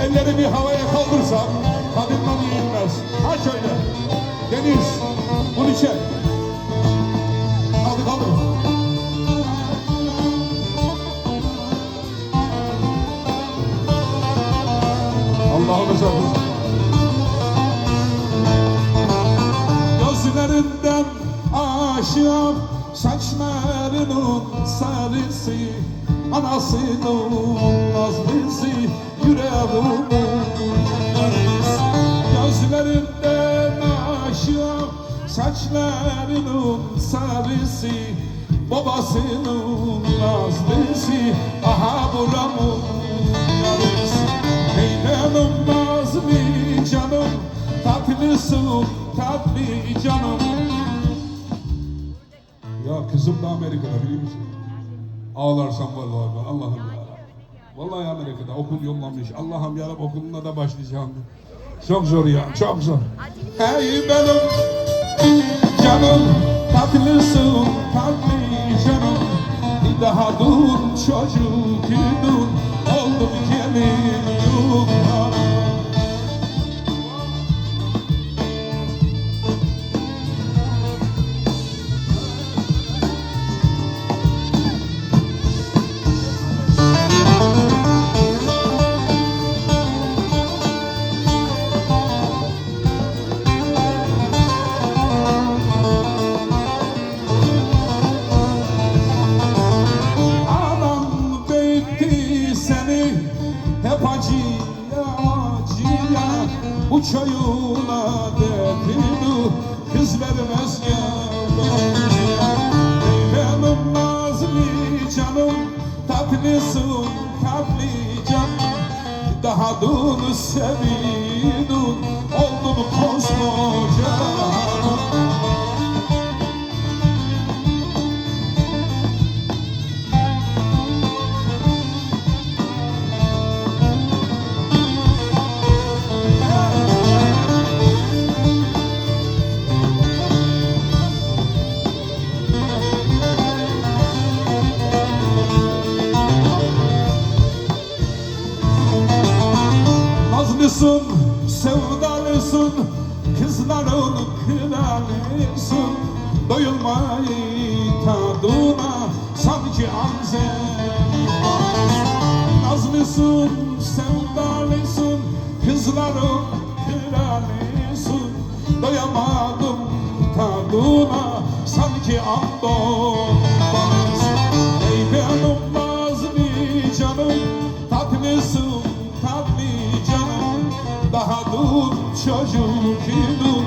elleri bir havaya kaldırsam tadından yenmez. Ha şöyle. Deniz, bunu çek. Kaldı kaldı. Allah'ım sabır. Gözlerinden aşığım Saçlarının sarısı Anasının nazlısı Yüreğimin yarısı Gözlerinden aşığım Saçlarının sarısı. Babasının nazlısı Aha buramın yarısı Hey benim nazlı canım Tatlısın tatlı canım. Ya kızım da Amerika'da biliyor musun? Ağlarsam vallahi ben Allah'ım ya. Vallahi Amerika'da okul yollamış. Allah'ım ya okuluna da başlayacağım. Çok zor ya çok zor. Hey benim canım tatlısın tatlı canım. Bir daha dur çocuk idun oldum gelin Bu çoyuna dertini kız vermez Benim nazlı canım tatlısın tatlı canım Daha dur sevidun oldum koskoca Nazlısın, sevdalısın, kızların kralısın Doyulmayı tadına sanki anzen Nazlısın, sevdalısın, kızların kralısın Doyamadım tadına sanki andon Ey benim nazlı canım, tatlısın çocuk idun